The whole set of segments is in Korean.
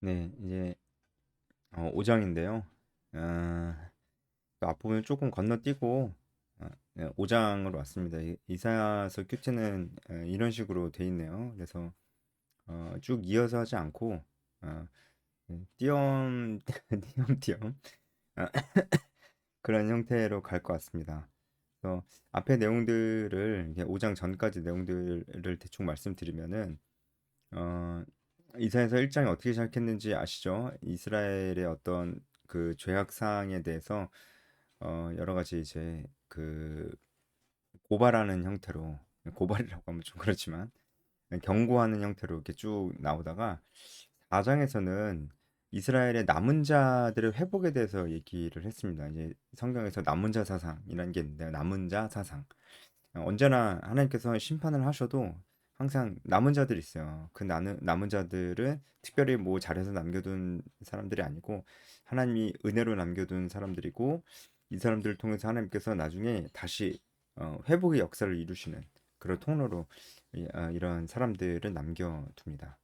네, 이제 어, 5 장인데요. 아, 그 앞부분 조금 건너뛰고 어, 네, 5 장으로 왔습니다. 이- 이사야서 큐티는 어, 이런 식으로 돼 있네요. 그래서 어, 쭉 이어서 하지 않고 어, 네, 띄엄 띄엄띄엄 아, 그런 형태로 갈 것 같습니다. 그래서 앞에 내용들을 이렇게 5 장 전까지 내용들을 대충 말씀드리면은 어, 이사야서 1장이 어떻게 시작했는지 아시죠? 이스라엘의 어떤 그 죄악 사항에 대해서 어, 여러 가지 이제 그 고발하는 형태로 고발이라고 하면 좀 그렇지만 경고하는 형태로 이렇게 쭉 나오다가 4장에서는 이스라엘의 남은 자들의 회복에 대해서 얘기를 했습니다. 이제 성경에서 남은 자 사상이라는 게 있는데요. 남은 자 사상. 어, 언제나 하나님께서 심판을 하셔도 항상 남은 자들이 있어요. 그 나는 남은 자들은 특별히 뭐 잘해서 남겨둔 사람들이 아니고 하나님이 은혜로 남겨둔 사람들이고 이 사람들을 통해서 하나님께서 나중에 다시 어, 회복의 역사를 이루시는 그런 통로로 이, 아, 이런 사람들을 남겨둡니다.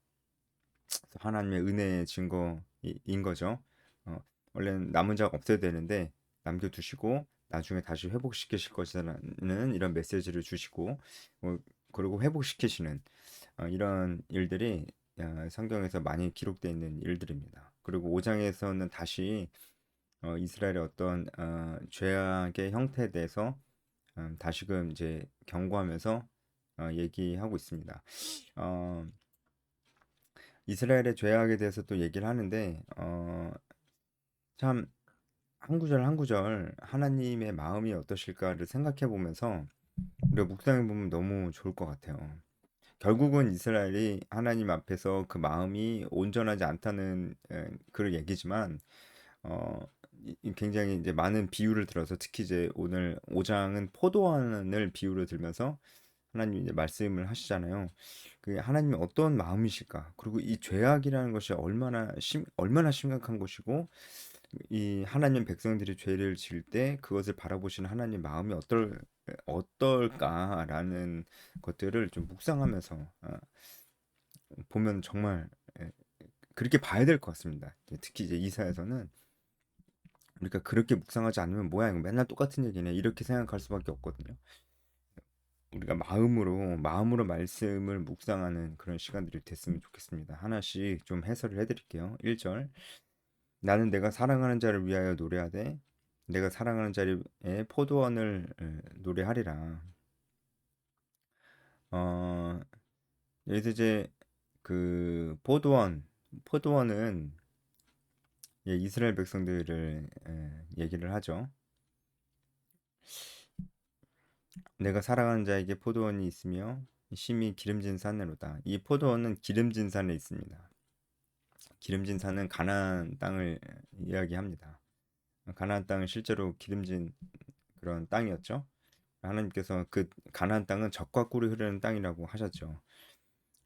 하나님의 은혜의 증거인 거죠. 어, 원래는 남은 자가 없어야 되는데 남겨두시고 나중에 다시 회복시키실 것이라는 이런 메시지를 주시고 어, 그리고 회복시키시는 어, 이런 일들이 어, 성경에서 많이 기록되어 있는 일들입니다. 그리고 5장에서는 다시 어, 이스라엘의 어떤 어, 죄악의 형태에 대해서 음, 다시금 이제 경고하면서 어, 얘기하고 있습니다. 어, 이스라엘의 죄악에 대해서 또 얘기를 하는데 어, 참 한 구절 한 구절 하나님의 마음이 어떠실까를 생각해 보면서 우리가 묵상해 보면 너무 좋을 것 같아요. 결국은 이스라엘이 하나님 앞에서 그 마음이 온전하지 않다는 에, 그런 얘기지만 어, 굉장히 이제 많은 비유를 들어서 특히 이제 오늘 5장은 포도원을 비유로 들면서 하나님이 이제 말씀을 하시잖아요. 그 하나님이 어떤 마음이실까? 그리고 이 죄악이라는 것이 얼마나 심, 얼마나 심각한 것이고 이 하나님 백성들이 죄를 지을 때 그것을 바라보시는 하나님 마음이 어떨 어떨까라는 것들을 좀 묵상하면서 아, 보면 정말 예, 그렇게 봐야 될 것 같습니다. 특히 이제 이사에서는 우리가 그렇게 묵상하지 않으면 뭐야 이거 맨날 똑같은 얘기네 이렇게 생각할 수밖에 없거든요. 우리가 마음으로 마음으로 말씀을 묵상하는 그런 시간들이 됐으면 좋겠습니다. 하나씩 좀 해설을 해드릴게요. 1절 나는 내가 사랑하는 자를 위하여 노래하되 내가 사랑하는 자의 포도원을 에, 노래하리라. 어, 여기서 이제 그 포도원 포도원은 예, 이스라엘 백성들을 에, 얘기를 하죠. 내가 사랑하는 자에게 포도원이 있으며 심히 기름진 산으로다. 이 포도원은 기름진 산에 있습니다. 기름진 산은 가나안 땅을 이야기합니다. 가나안 땅은 실제로 기름진 그런 땅이었죠. 하나님께서 그 가나안 땅은 젖과 꿀이 흐르는 땅이라고 하셨죠.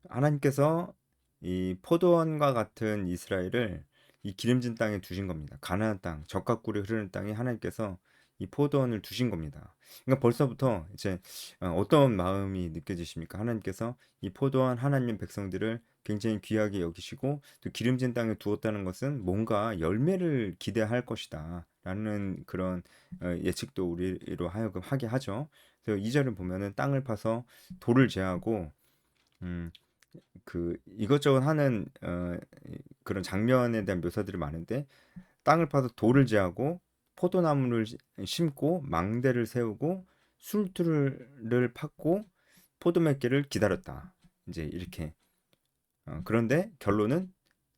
하나님께서 이 포도원과 같은 이스라엘을 이 기름진 땅에 두신 겁니다. 가나안 땅, 젖과 꿀이 흐르는 땅에 하나님께서 이 포도원을 두신 겁니다. 그러니까 벌써부터 이제 어, 어떤 마음이 느껴지십니까? 하나님께서 이 포도원 하나님 백성들을 굉장히 귀하게 여기시고 또 기름진 땅에 두었다는 것은 뭔가 열매를 기대할 것이다. 라는 그런 어, 예측도 우리로 하여금 하게 하죠. 그래서 이 절을 보면은 땅을 파서 돌을 제하고 음, 그 이것저것 하는 어, 그런 장면에 대한 묘사들이 많은데 땅을 파서 돌을 제하고 포도나무를 심고 망대를 세우고 술틀을 팠고 포도매개를 기다렸다. 이제 이렇게 어, 그런데 결론은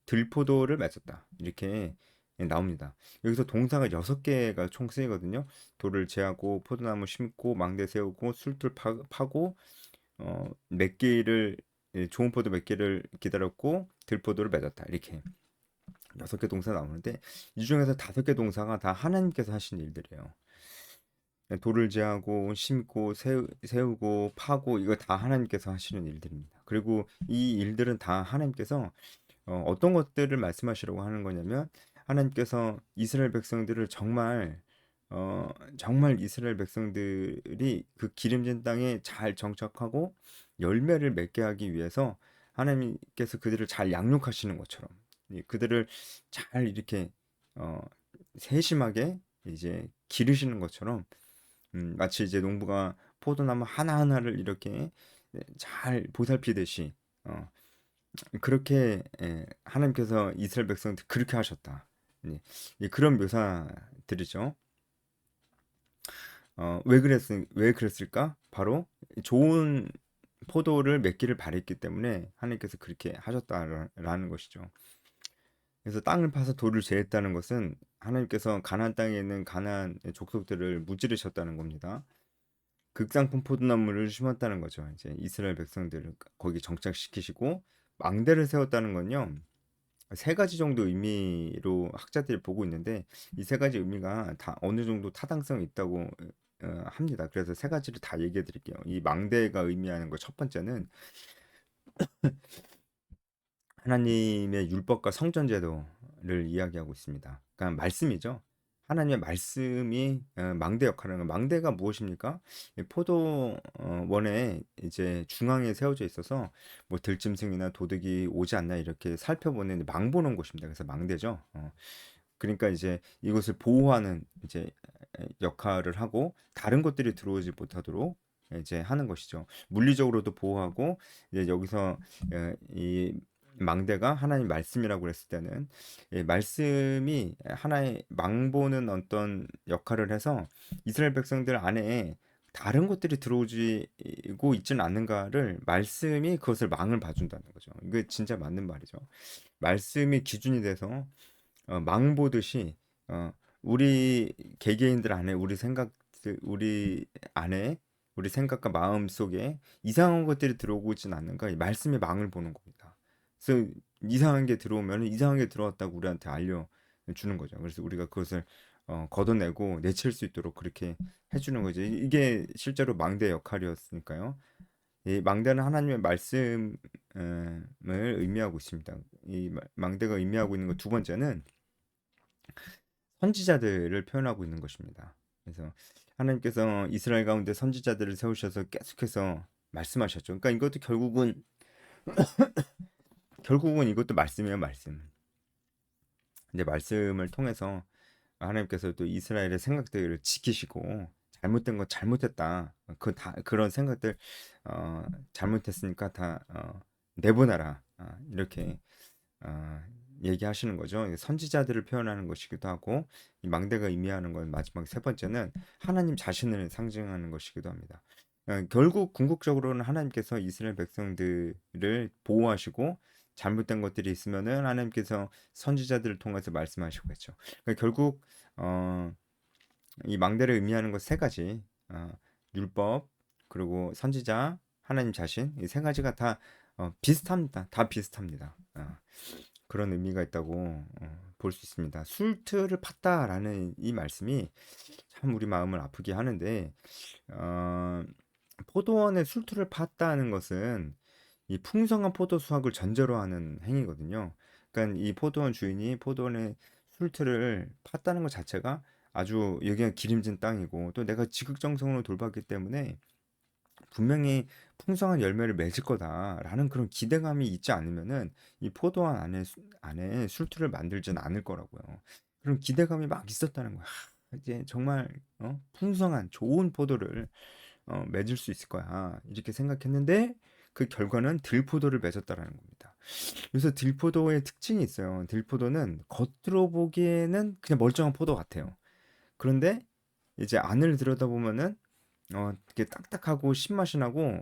들포도를 맺었다. 이렇게 나옵니다. 여기서 동사가 여섯 개가 총 쓰이거든요. 돌을 제하고 포도나무 심고 망대 세우고 술틀 파, 파고 어, 몇 개를 예, 좋은 포도 몇 개를 기다렸고 들포도를 맺었다. 이렇게 여섯 개 동사 나오는데 이 중에서 다섯 개 동사가 다 하나님께서 하신 일들이에요. 돌을 제하고 심고 세우, 세우고 파고 이거 다 하나님께서 하시는 일들입니다. 그리고 이 일들은 다 하나님께서 어, 어떤 것들을 말씀하시려고 하는 거냐면 하나님께서 이스라엘 백성들을 정말 어, 정말 이스라엘 백성들이 그 기름진 땅에 잘 정착하고 열매를 맺게 하기 위해서 하나님께서 그들을 잘 양육하시는 것처럼 이 그들을 잘 이렇게 어 세심하게 이제 기르시는 것처럼 음 마치 이제 농부가 포도나무 하나하나를 이렇게 예잘 보살피듯이 어 그렇게 예 하나님께서 이스라엘 백성한테 그렇게 하셨다. 네. 예 그런 묘사들이죠. 어 왜 그랬을 왜 그랬을까? 바로 좋은 포도를 맺기를 바랬기 때문에 하나님께서 그렇게 하셨다라 라는 것이죠. 그래서 땅을 파서 돌을 제했다는 것은 하나님께서 가나안 땅에 있는 가나안 족속들을 무찌르셨다는 겁니다. 극상품 포도나무를 심었다는 거죠. 이제 이스라엘 백성들을 거기 정착시키시고 망대를 세웠다는 건요. 세 가지 정도 의미로 학자들이 보고 있는데 이 세 가지 의미가 다 어느 정도 타당성이 있다고 어, 합니다. 그래서 세 가지를 다 얘기해 드릴게요. 이 망대가 의미하는 것첫 번째는 하나님의 율법과 성전 제도를 이야기하고 있습니다. 그러니까 말씀이죠. 하나님의 말씀이 어, 망대 역할을 하는 거. 망대가 무엇입니까? 이 포도원에 이제 중앙에 세워져 있어서 뭐 들짐승이나 도둑이 오지 않나 이렇게 살펴보는 망 보는 곳입니다. 그래서 망대죠. 어. 그러니까 이제 이것을 보호하는 이제 역할을 하고 다른 것들이 들어오지 못하도록 이제 하는 것이죠. 물리적으로도 보호하고 이제 여기서 어, 이 망대가 하나님 말씀이라고 그랬을 때는 예, 말씀이 하나의 망보는 어떤 역할을 해서 이스라엘 백성들 안에 다른 것들이 들어오지고 있지는 않는가를 말씀이 그것을 망을 봐준다는 거죠. 이게 진짜 맞는 말이죠. 말씀이 기준이 돼서 어, 망 보듯이 어, 우리 개개인들 안에 우리 생각들 우리 안에 우리 생각과 마음 속에 이상한 것들이 들어오고 있지는 않는가 이 말씀의 망을 보는 겁니다. 그래서 이상한 게 들어오면 이상한 게 들어왔다고 우리한테 알려주는 거죠. 그래서 우리가 그것을 어, 걷어내고 내칠 수 있도록 그렇게 해주는 거죠. 이게 실제로 망대 역할이었으니까요. 이 망대는 하나님의 말씀을 의미하고 있습니다. 이 망대가 의미하고 있는 것 두 번째는 선지자들을 표현하고 있는 것입니다. 그래서 하나님께서 이스라엘 가운데 선지자들을 세우셔서 계속해서 말씀하셨죠. 그러니까 이것도 결국은 결국은 이것도 말씀이에요, 말씀. 근데 말씀을 통해서 하나님께서 또 이스라엘의 생각들을 지키시고 잘못된 거 잘못했다. 그 다 그런 생각들 어, 잘못했으니까 다 어, 내보내라. 어, 이렇게 어, 얘기하시는 거죠. 선지자들을 표현하는 것이기도 하고 이 망대가 의미하는 건 마지막 세 번째는 하나님 자신을 상징하는 것이기도 합니다. 어, 결국 궁극적으로는 하나님께서 이스라엘 백성들을 보호하시고 잘못된 것들이 있으면은 하나님께서 선지자들을 통해서 말씀하시겠죠. 그러니까 결국 어, 이 망대를 의미하는 것 세 가지 어, 율법 그리고 선지자 하나님 자신 이 세 가지가 다 어, 비슷합니다. 다 비슷합니다. 어, 그런 의미가 있다고 어, 볼수 있습니다. 술틀을 팠다라는 이 말씀이 참 우리 마음을 아프게 하는데 어, 포도원에 술틀을 팠다는 것은 이 풍성한 포도 수확을 전제로 하는 행위거든요. 그러니까 이 포도원 주인이 포도원에 술틀을 팠다는 것 자체가 아주 여기가 기름진 땅이고 또 내가 지극정성으로 돌봤기 때문에 분명히 풍성한 열매를 맺을 거다라는 그런 기대감이 있지 않으면은 이 포도원 안에 안에 술틀을 만들진 않을 거라고요. 그런 기대감이 막 있었다는 거야. 이제 정말 어? 풍성한 좋은 포도를 어, 맺을 수 있을 거야. 이렇게 생각했는데 그 결과는 들포도를 맺었다라는 겁니다. 그래서 들포도의 특징이 있어요. 들포도는 겉으로 보기에는 그냥 멀쩡한 포도 같아요. 그런데 이제 안을 들여다보면은 어, 되게 딱딱하고 신맛이 나고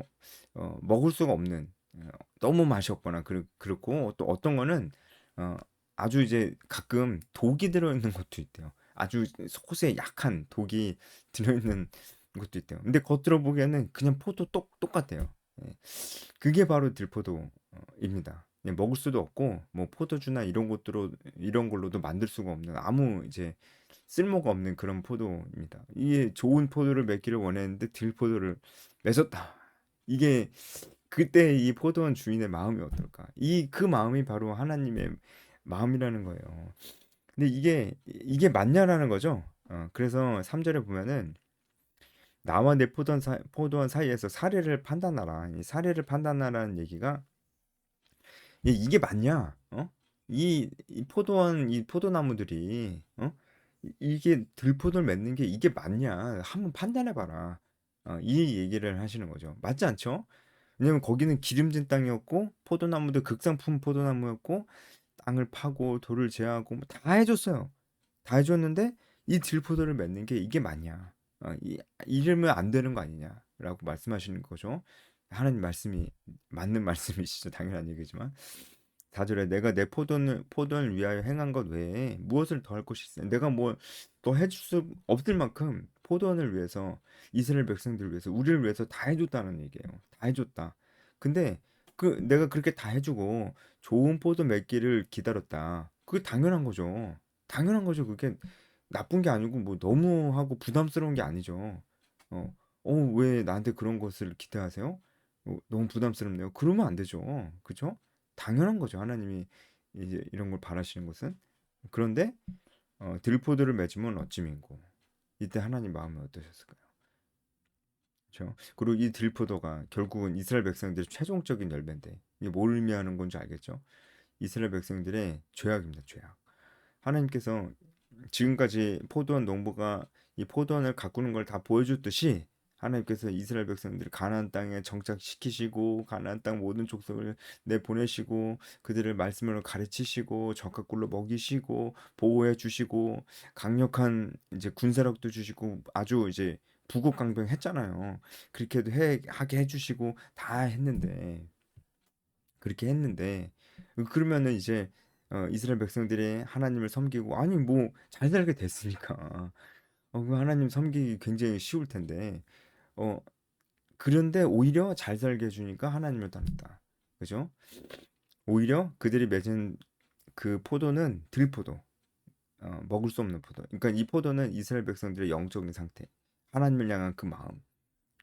어, 먹을 수가 없는 어, 너무 맛이 없거나 그렇, 그렇고 또 어떤 거는 어, 아주 이제 가끔 독이 들어있는 것도 있대요. 아주 소스에 약한 독이 들어있는 것도 있대요. 근데 겉으로 보기에는 그냥 포도 똑 똑같아요. 예. 그게 바로 들포도입니다. 예, 먹을 수도 없고 뭐 포도주나 이런 것들로 이런 걸로도 만들 수가 없는 아무 이제 쓸모가 없는 그런 포도입니다. 이게 좋은 포도를 맺기를 원했는데 들포도를 맺었다. 이게 그때 이 포도원 주인의 마음이 어떨까? 이 그 마음이 바로 하나님의 마음이라는 거예요. 근데 이게 이게 맞냐라는 거죠. 어, 그래서 3절에 보면은 나와 내 포도원, 사, 포도원 사이에서 사례를 판단하라. 이 사례를 판단하라는 얘기가 이게 맞냐? 어? 이, 이 포도원 이 포도나무들이 어? 이- 이게 들포도를 맺는 게 이게 맞냐? 한번 판단해 봐라. 어, 이 얘기를 하시는 거죠. 맞지 않죠? 왜냐면 거기는 기름진 땅이었고 포도나무도 극상품 포도나무였고 땅을 파고 돌을 제하고 뭐 다 해줬어요. 다 해줬는데 이 들포도를 맺는 게 이게 맞냐? 어, 이, 이러면 안 되는 거 아니냐라고 말씀하시는 거죠. 하나님 말씀이 맞는 말씀이시죠. 당연한 얘기지만 사절에 내가 내 포도를 포도를 위하여 행한 것 외에 무엇을 더 할 것이 있어? 내가 뭐 더 해줄 수 없을 만큼 포도원을 위해서 이스라엘 백성들을 위해서 우리를 위해서 다 해줬다는 얘기예요. 다 해줬다. 근데 그 내가 그렇게 다 해주고 좋은 포도 맺기를 기다렸다. 그게 당연한 거죠. 당연한 거죠. 그게 나쁜 게 아니고 뭐 너무 하고 부담스러운 게 아니죠. 어, 어, 왜 나한테 그런 것을 기대하세요? 어, 너무 부담스럽네요. 그러면 안 되죠. 그죠? 당연한 거죠. 하나님이 이제 이런 걸 바라시는 것은. 그런데 어, 들포도를 맺으면 어찌민고. 이때 하나님 마음이 어떠셨을까요? 그렇죠? 그리고 이 들포도가 결국은 이스라엘 백성들의 최종적인 열매인데 이게 뭘 의미하는 건지 알겠죠? 이스라엘 백성들의 죄악입니다. 죄악. 하나님께서 지금까지 포도원 농부가 이 포도원을 가꾸는 걸 다 보여줬듯이 하나님께서 이스라엘 백성들을 가나안 땅에 정착시키시고 가나안 땅 모든 족속을 내보내시고 그들을 말씀으로 가르치시고 적과 꿀로 먹이시고 보호해 주시고 강력한 이제 군사력도 주시고 아주 이제 부국강병했잖아요. 그렇게도 해 하게 해주시고 다 했는데 그렇게 했는데 그러면은 이제 어, 이스라엘 백성들이 하나님을 섬기고 아니 뭐 잘 살게 됐으니까 어, 그 하나님 섬기기 굉장히 쉬울 텐데 어 그런데 오히려 잘 살게 해주니까 하나님을 떠났다. 그죠? 오히려 그들이 맺은 그 포도는 들포도, 어, 먹을 수 없는 포도. 그러니까 이 포도는 이스라엘 백성들의 영적인 상태, 하나님을 향한 그 마음,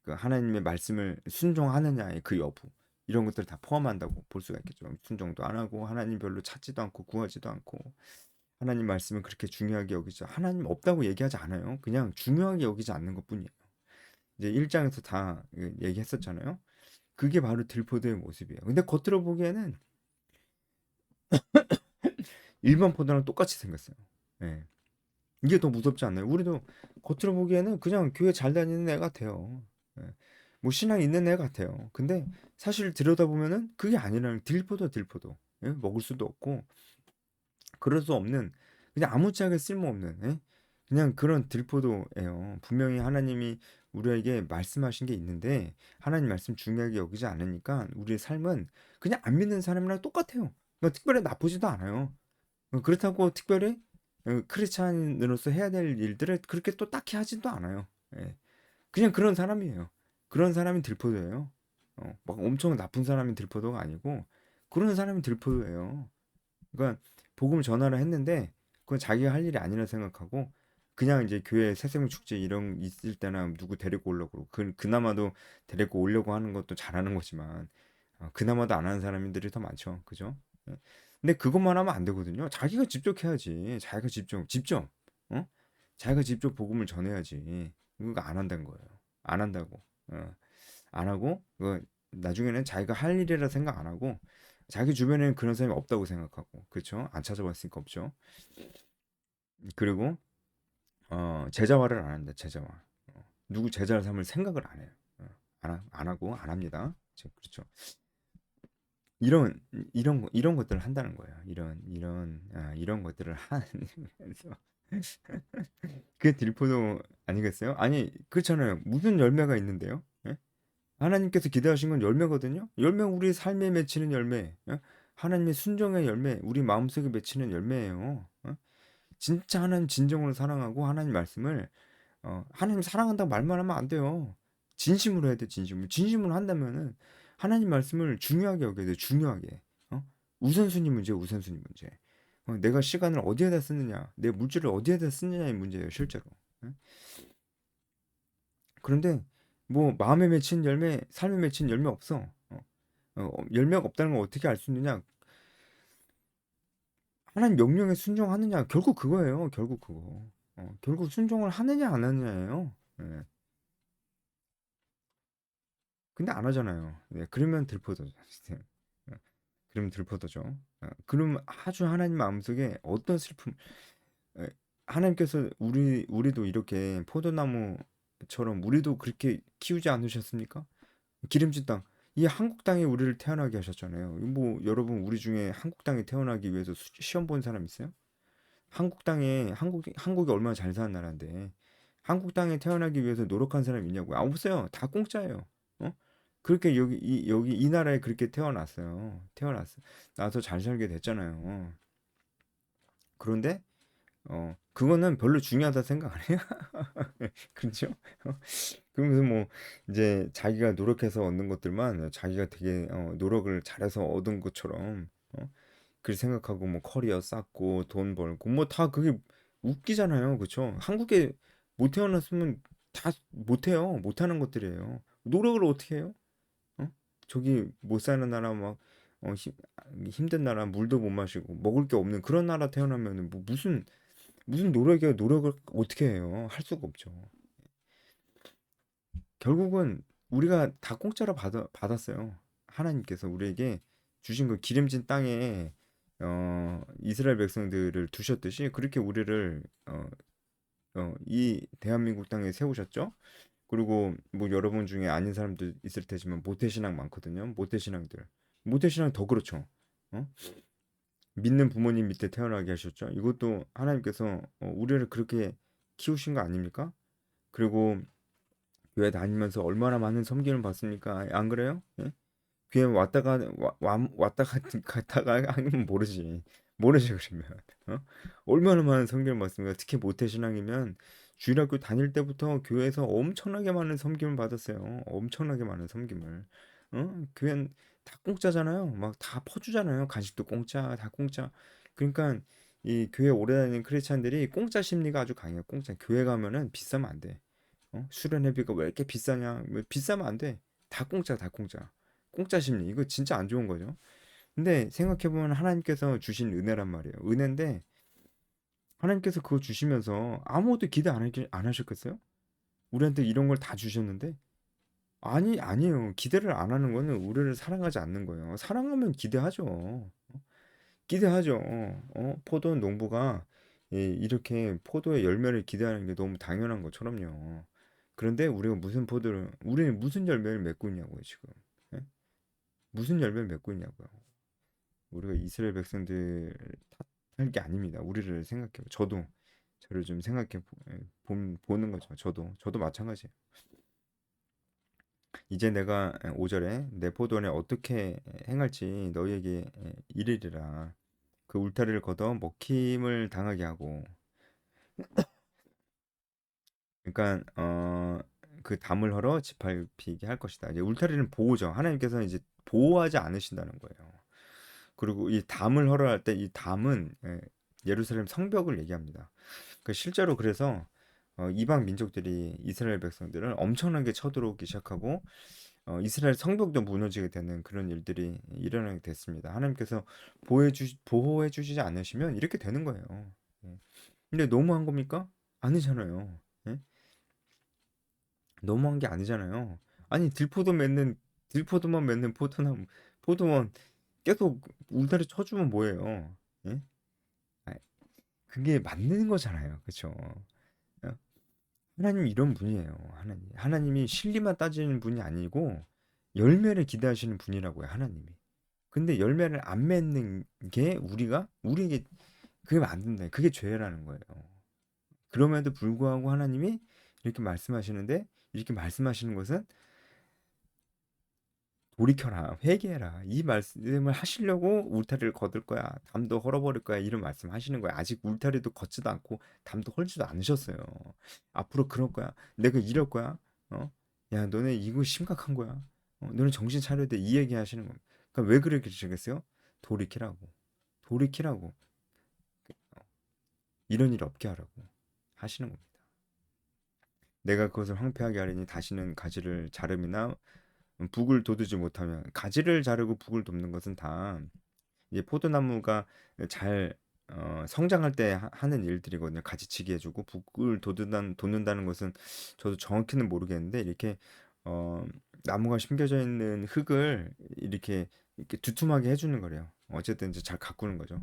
그 하나님의 말씀을 순종하느냐의 그 여부, 이런 것들을 다 포함한다고 볼 수가 있겠죠. 순종도 안 하고 하나님 별로 찾지도 않고 구하지도 않고 하나님 말씀을 그렇게 중요하게 여기죠. 하나님 없다고 얘기하지 않아요. 그냥 중요하게 여기지 않는 것뿐이에요. 이제 1장에서 다 얘기했었잖아요. 그게 바로 들포도의 모습이에요. 근데 겉으로 보기에는 일반 포도랑 똑같이 생겼어요. 예. 이게 더 무섭지 않나요? 우리도 겉으로 보기에는 그냥 교회 잘 다니는 애 같아요. 예. 뭐 신앙 있는 애 같아요. 근데 사실 들여다보면은 그게 아니라는 들포도 들포도. 예? 먹을 수도 없고 그럴 수 없는 그냥 아무짝에 쓸모없는 예? 그냥 그런 들포도예요. 분명히 하나님이 우리에게 말씀하신 게 있는데 하나님 말씀 중요하게 여기지 않으니까 우리의 삶은 그냥 안 믿는 사람이랑 똑같아요. 그러니까 특별히 나쁘지도 않아요. 어, 그렇다고 특별히 어, 크리스찬으로서 해야 될 일들을 그렇게 또 딱히 하지도 않아요. 예. 그냥 그런 사람이에요. 그런 사람이 들포도예요. 어, 막 엄청 나쁜 사람이 들포도가 아니고 그런 사람이 들포도예요. 그러니까 복음을 전하려 했는데 그건 자기가 할 일이 아니라 생각하고 그냥 이제 교회 새생명 축제 이런 있을 때나 누구 데리고 오려고 그 그나마도 데리고 오려고 하는 것도 잘하는 거지만 어, 그나마도 안 하는 사람들이 더 많죠. 그죠? 예. 근데 그것만 하면 안 되거든요. 자기가 직접 해야지. 자기가 직접 직접 어? 자기가 직접 복음을 전해야지. 그거 안 한다는 거예요. 안 한다고. 어. 안 하고 그 나중에는 자기가 할 일이라 생각 안 하고 자기 주변에는 그런 사람이 없다고 생각하고 그렇죠? 안 찾아봤으니까 없죠. 그리고 어, 제자화를 안 한다. 제자화. 어, 누구 제자를 삼을 생각을 안 해요. 어, 안, 하- 안 하고 안 합니다. 저- 그렇죠. 이런 이런 거- 이런 것들을 한다는 거예요. 이런 이런 아, 이런 것들을 하면서 그게 딜포도 아니겠어요? 아니 그렇잖아요. 무슨 열매가 있는데요? 예? 하나님께서 기대하신 건 열매거든요. 열매 우리 삶에 맺히는 열매. 예? 하나님의 순종의 열매, 우리 마음속에 맺히는 열매예요. 어? 진짜 하나님 진정으로 사랑하고 하나님 말씀을 어, 하나님 사랑한다고 말만 하면 안 돼요. 진심으로 해야 돼, 진심으로. 진심으로 한다면은 하나님 말씀을 중요하게 여겨야 돼, 중요하게. 어? 우선순위 문제, 우선순위 문제. 어, 내가 시간을 어디에다 쓰느냐, 내 물질을 어디에다 쓰느냐의 문제예요, 실제로. 어? 그런데 뭐 마음에 맺힌 열매, 삶에 맺힌 열매 없어. 어, 어, 열매가 없다는 걸 어떻게 알 수 있느냐? 하나님 명령에 순종하느냐? 결국 그거예요. 결국 그거. 어, 결국 순종을 하느냐 안 하느냐예요. 예. 근데 안 하잖아요. 네, 그러면 들포도죠. 예. 그럼 들포도죠. 어, 그럼 아주 하나님 마음속에 어떤 슬픔, 에, 하나님께서 우리 우리도 이렇게 포도나무처럼 우리도 그렇게 키우지 않으셨습니까? 기름진 땅. 이 한국 땅에 우리를 태어나게 하셨잖아요. 뭐 여러분 우리 중에 한국 땅에 태어나기 위해서 수- 시험 본 사람 있어요? 한국 땅에 한국 한국이 얼마나 잘 사는 나라인데 한국 땅에 태어나기 위해서 노력한 사람 있냐고요? 아, 없어요. 다 공짜예요. 어? 그렇게 여기 이, 여기 이 나라에 그렇게 태어났어요. 태어났어. 나서 잘 살게 됐잖아요. 그런데 어 그거는 별로 중요하다 생각 안 해요. 그렇죠? 그러면서 뭐 이제 자기가 노력해서 얻는 것들만 자기가 되게 어, 노력을 잘해서 얻은 것처럼 어? 그렇게 생각하고 뭐 커리어 쌓고 돈 벌고 뭐 다 그게 웃기잖아요. 그렇죠? 한국에 못 태어났으면 다 못해요. 못하는 것들이에요. 노력을 어떻게 해요? 어? 저기 못 사는 나라 막 어, 힘, 힘든 나라 물도 못 마시고 먹을 게 없는 그런 나라 태어나면은 뭐 무슨 무슨 노력이야 노력을 어떻게 해요? 할 수가 없죠. 결국은 우리가 다 공짜로 받아, 받았어요. 하나님께서 우리에게 주신 그 기름진 땅에 어, 이스라엘 백성들을 두셨듯이 그렇게 우리를 어, 어, 이 대한민국 땅에 세우셨죠. 그리고 뭐 여러분 중에 아닌 사람들 있을 테지만 모태신앙 많거든요. 모태신앙들. 모태신앙 더 그렇죠. 어? 믿는 부모님 밑에 태어나게 하셨죠. 이것도 하나님께서 어, 우리를 그렇게 키우신 거 아닙니까? 그리고 교회 다니면서 얼마나 많은 섬김을 받습니까? 안 그래요? 예? 교회 왔다가 와, 와- 왔다 갔- 갔다가 하면 모르지. 모르지 그러면. 어? 얼마나 많은 섬김을 받습니까? 특히 모태신앙이면 주일학교 다닐 때부터 교회에서 엄청나게 많은 섬김을 받았어요. 엄청나게 많은 섬김을. 어? 교회는 다 공짜잖아요. 막 다 퍼주잖아요. 간식도 공짜, 다 공짜. 그러니까 이 교회 오래 다니는 크리스찬들이 공짜 심리가 아주 강해요. 공짜. 교회 가면은 비싸면 안 돼. 어? 수련회비가 왜 이렇게 비싸냐? 뭐 비싸면 안 돼. 다 공짜, 다 공짜. 공짜 심리. 이거 진짜 안 좋은 거죠. 근데 생각해 보면 하나님께서 주신 은혜란 말이에요. 은혜인데 하나님께서 그거 주시면서 아무것도 기대 안, 하 안 하셨겠어요? 우리한테 이런 걸 다 주셨는데? 아니, 아니에요. 기대를 안 하는 거는 우리를 사랑하지 않는 거예요. 사랑하면 기대하죠. 기대하죠. 어? 포도 농부가 이- 이렇게 포도의 열매를 기대하는 게 너무 당연한 것처럼요. 그런데 우리가 무슨 포도를, 우리는 무슨 열매를 맺고 있냐고요, 지금. 예? 무슨 열매를 맺고 있냐고요. 우리가 이스라엘 백성들 탓할 게 아닙니다. 우리를 생각해. 저도 저를 좀 생각해 보, 예, 본- 보는 거죠. 저도 저도 마찬가지예요. 이제 내가 5절에 내 포도원에 어떻게 행할지 너희에게 이르리라. 그 울타리를 걷어 먹힘을 당하게 하고 그러니까 어 그 담을 헐어 짓밟히게 할 것이다. 이제 울타리는 보호죠. 하나님께서는 이제 보호하지 않으신다는 거예요. 그리고 이 담을 헐어 할 때 이 담은 예, 예루살렘 성벽을 얘기합니다. 그 실제로 그래서 어, 이방 민족들이 이스라엘 백성들을 엄청나게 쳐들어오기 시작하고 어, 이스라엘 성벽도 무너지게 되는 그런 일들이 일어나게 됐습니다. 하나님께서 보호해 주 보호해 주시지 않으시면 이렇게 되는 거예요. 예. 근데 너무한 겁니까? 아니잖아요. 예? 너무한 게 아니잖아요. 아니 들포도 맺는 들포도만 맺는 포도나무 포도원 계속 울타리 쳐주면 뭐예요? 예? 아, 그게 맞는 거잖아요. 어? 하나님 이런 분이에요. 하나님. 하나님이 실리만 따지는 분이 아니고 열매를 기대하시는 분이라고요. 하나님이. 근데 열매를 안 맺는 게 우리가 우리에게 그게 안 된다. 그게 죄라는 거예요. 그럼에도 불구하고 하나님이 이렇게 말씀하시는데 이렇게 말씀하시는 것은 돌이켜라, 회개해라. 이 말씀을 하시려고 울타리를 걷을 거야. 담도 헐어버릴 거야. 이런 말씀 하시는 거야. 아직 울타리도 걷지도 않고 담도 헐지도 않으셨어요. 앞으로 그럴 거야. 내가 이럴 거야. 어? 야, 너네 이거 심각한 거야. 어? 너는 정신 차려야 돼. 이 얘기 하시는 겁니다. 그러니까 왜 그렇게 되시겠어요? 돌이키라고. 돌이키라고. 이런 일 없게 하라고 하시는 겁니다. 내가 그것을 황폐하게 하리니 다시는 가지를 자름이나 북을 돋우지 못하면 가지를 자르고 북을 돕는 것은 다 이제 포도나무가 잘 어, 성장할 때 하- 하는 일들이거든요. 가지치기 해주고 북을 돋는다는, 돋는다는 것은 저도 정확히는 모르겠는데 이렇게 어, 나무가 심겨져 있는 흙을 이렇게 이렇게 두툼하게 해주는 거래요. 어쨌든 이제 잘 가꾸는 거죠.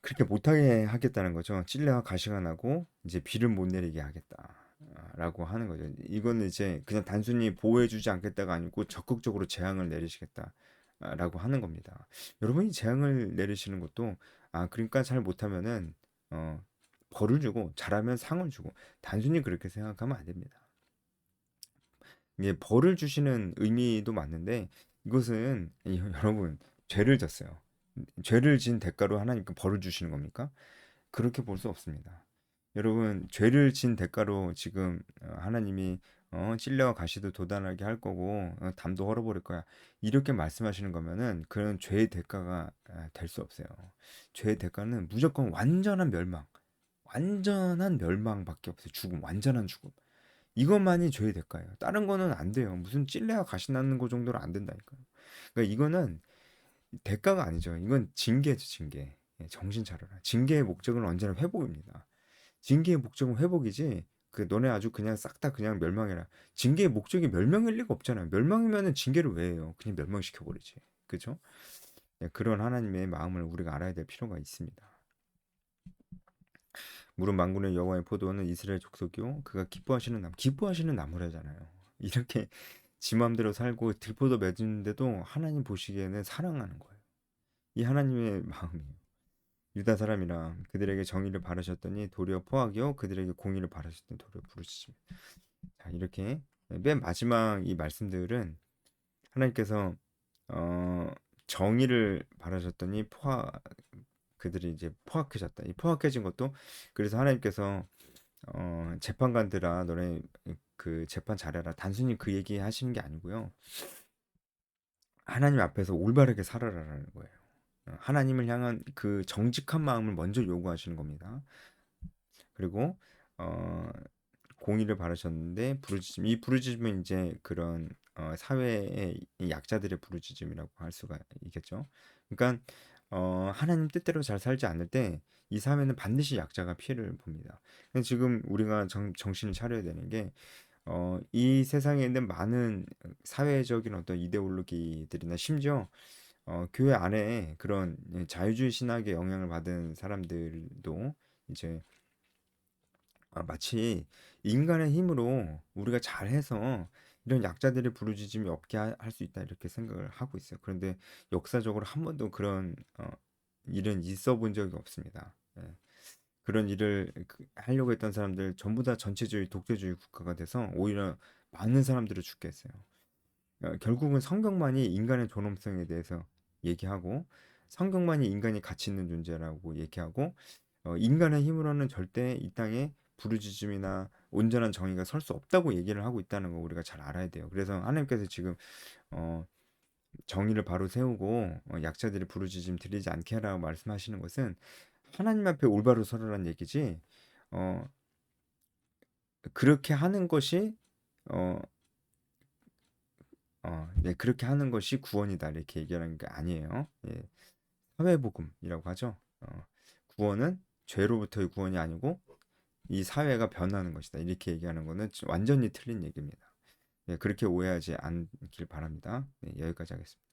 그렇게 못하게 하겠다는 거죠. 찔레와 가시가 나고 이제 비를 못 내리게 하겠다 라고 하는 거죠. 이거는 이제 그냥 단순히 보호해주지 않겠다가 아니고 적극적으로 재앙을 내리시겠다라고 하는 겁니다. 여러분이 재앙을 내리시는 것도 아 그러니까 잘 못하면은 어 벌을 주고 잘하면 상을 주고 단순히 그렇게 생각하면 안 됩니다. 이게 벌을 주시는 의미도 맞는데 이것은 이- 여러분 죄를 졌어요. 죄를 진 대가로 하나님께 벌을 주시는 겁니까? 그렇게 볼 수 없습니다. 여러분 죄를 진 대가로 지금 어, 하나님이 어, 찔레와 가시도 도단하게 할 거고 어, 담도 헐어버릴 거야 이렇게 말씀하시는 거면은 그런 죄의 대가가 될 수 없어요. 죄의 대가는 무조건 완전한 멸망, 완전한 멸망밖에 없어요. 죽음, 완전한 죽음. 이것만이 죄의 대가예요. 다른 거는 안 돼요. 무슨 찔레와 가시 낳는 거 정도로 안 된다니까요. 그러니까 이거는 대가가 아니죠. 이건 징계죠, 징계. 예, 정신 차려라. 징계의 목적은 언제나 회복입니다. 징계의 목적은 회복이지. 그 너네 아주 그냥 싹 다 그냥 멸망해라. 징계의 목적이 멸망일 리가 없잖아요. 멸망이면은 징계를 왜 해요? 그냥 멸망시켜 버리지. 그죠? 예, 그런 하나님의 마음을 우리가 알아야 될 필요가 있습니다. 무릇 만군의 여호와의 포도는 이스라엘 족속이요 그가 기뻐하시는 나무 기뻐하시는 나무라잖아요. 이렇게 지 맘대로 살고 들포도 맺는데도 하나님 보시기에는 사랑하는 거예요. 이 하나님의 마음이에요. 유다 사람이라 그들에게 정의를 바라셨더니 도리어 포악이요 그들에게 공의를 바라셨더니 도리어 부르시지. 자 이렇게 맨 마지막 이 말씀들은 하나님께서 어, 정의를 바라셨더니 포악 그들이 이제 포악해졌다. 이 포악해진 것도 그래서 하나님께서 어, 재판관들아 너네 그 재판 잘해라. 단순히 그 얘기 하시는 게 아니고요. 하나님 앞에서 올바르게 살아라라는 거예요. 어, 하나님을 향한 그 정직한 마음을 먼저 요구하시는 겁니다. 그리고 어, 공의를 바라셨는데 부르짖음 이 부르짖음은 이제 그런 어, 사회의 약자들의 부르짖음이라고 할 수가 있겠죠. 그러니까 어, 하나님 뜻대로 잘 살지 않을 때 이 사회는 반드시 약자가 피해를 봅니다. 지금 우리가 정, 정신을 차려야 되는 게 어, 이 세상에 있는 많은 사회적인 어떤 이데올로기들이나 심지어 어, 교회 안에 그런 자유주의 신학의 영향을 받은 사람들도 이제 아, 마치 인간의 힘으로 우리가 잘해서 이런 약자들의 부르짖음이 없게 할 수 있다 이렇게 생각을 하고 있어요. 그런데 역사적으로 한 번도 그런 어, 일은 있어 본 적이 없습니다. 예. 그런 일을 그 하려고 했던 사람들 전부 다 전체주의 독재주의 국가가 돼서 오히려 많은 사람들을 죽게 했어요. 어, 결국은 성경만이 인간의 존엄성에 대해서 얘기하고 성경만이 인간이 가치 있는 존재라고 얘기하고 어, 인간의 힘으로는 절대 이 땅에 부르짖음이나 온전한 정의가 설 수 없다고 얘기를 하고 있다는 거 우리가 잘 알아야 돼요. 그래서 하나님께서 지금 어, 정의를 바로 세우고 어, 약자들이 부르짖음 드리지 않게 하라고 말씀하시는 것은 하나님 앞에 올바로 서라는 얘기지. 어, 그렇게 하는 것이 어, 어, 네, 그렇게 하는 것이 구원이다 이렇게 얘기하는 게 아니에요. 예, 사회복음이라고 하죠. 어, 구원은 죄로부터의 구원이 아니고 이 사회가 변하는 것이다. 이렇게 얘기하는 거는 완전히 틀린 얘기입니다. 네, 그렇게 오해하지 않길 바랍니다. 네, 여기까지 하겠습니다.